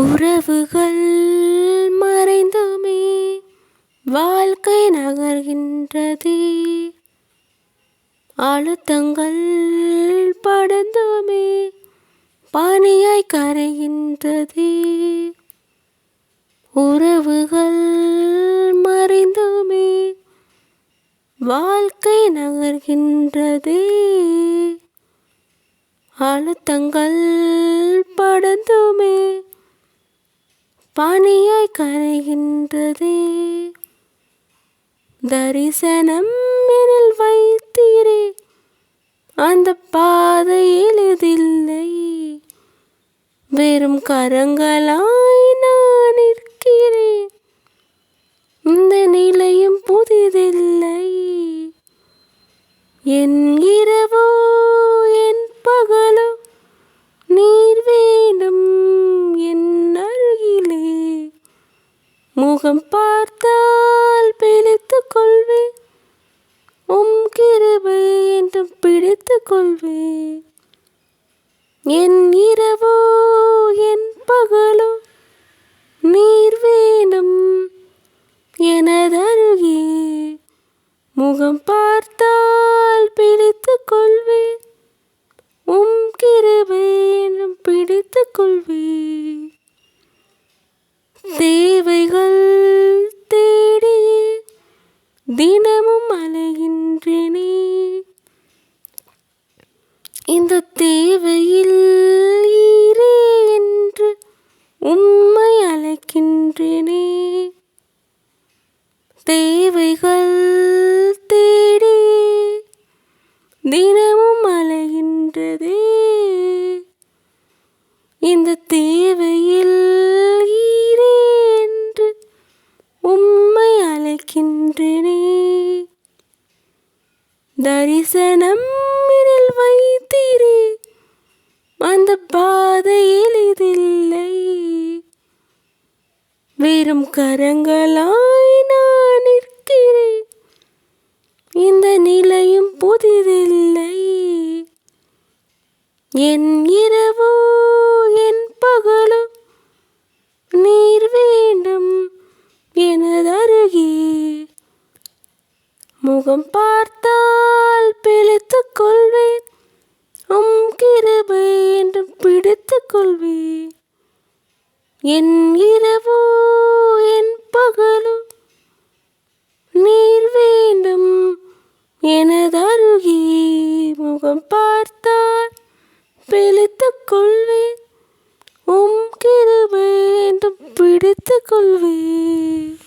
உறவுகள் மறைந்துமே வாழ்க்கை நகர்கின்றதே. அழுத்தங்கள் படந்துமே பணியாய் கரைகின்றதே. உறவுகள் மறைந்துமே வாழ்க்கை நகர்கின்றதே. அழுத்தங்கள் படந்துமே பனியாய் கரைகின்றதே. தரிசனம் எனில் வைத்தீரே அந்த பாதை எளிதில்லை வெறும் கரங்களாய் நான் நிற்கிறேன் இந்த நிலையும் புதிதில்லை. என் இரவோ என் பகலோ நீர் வேண்டும் என் அருகிலே முகம் பார்த்தால் பிடித்துக் கொள்வேன். உம் கிருபை என்றும் பிடித்துக் கொள்வேன். என் இரவோ என் பகலோ நீர் வேணும் எனதருகே. முகம் பார்த்தால் இந்த தேவையில் ஈரே என்று உம்மை அழைக்கின்றேனே. தேவைகள் தேடி தினமும் அலைகின்றதே. இந்த தேவையில் ஈரே என்று உம்மை அழைக்கின்றேனே. தரிசனம் வைத்தீரே அந்த பாதை எளிதில்லை வெறும் கரங்களாய் நான் நிற்கிறேன். இந்த நிலையும் புதிதில்லை. என் இரவோ என் பகலும் நீர் வேண்டும் எனதருகே முகம் பார்த்தால் பிழைத்துக் கொள்வேன். என் இரவோ என் பகலோ நீர் வேண்டும் எனதருகி முகம் பார்த்தால் பிழைத்துக் கொள்வேன். உம் கிருபை என்றும் பிடித்துக் கொள்வேன்.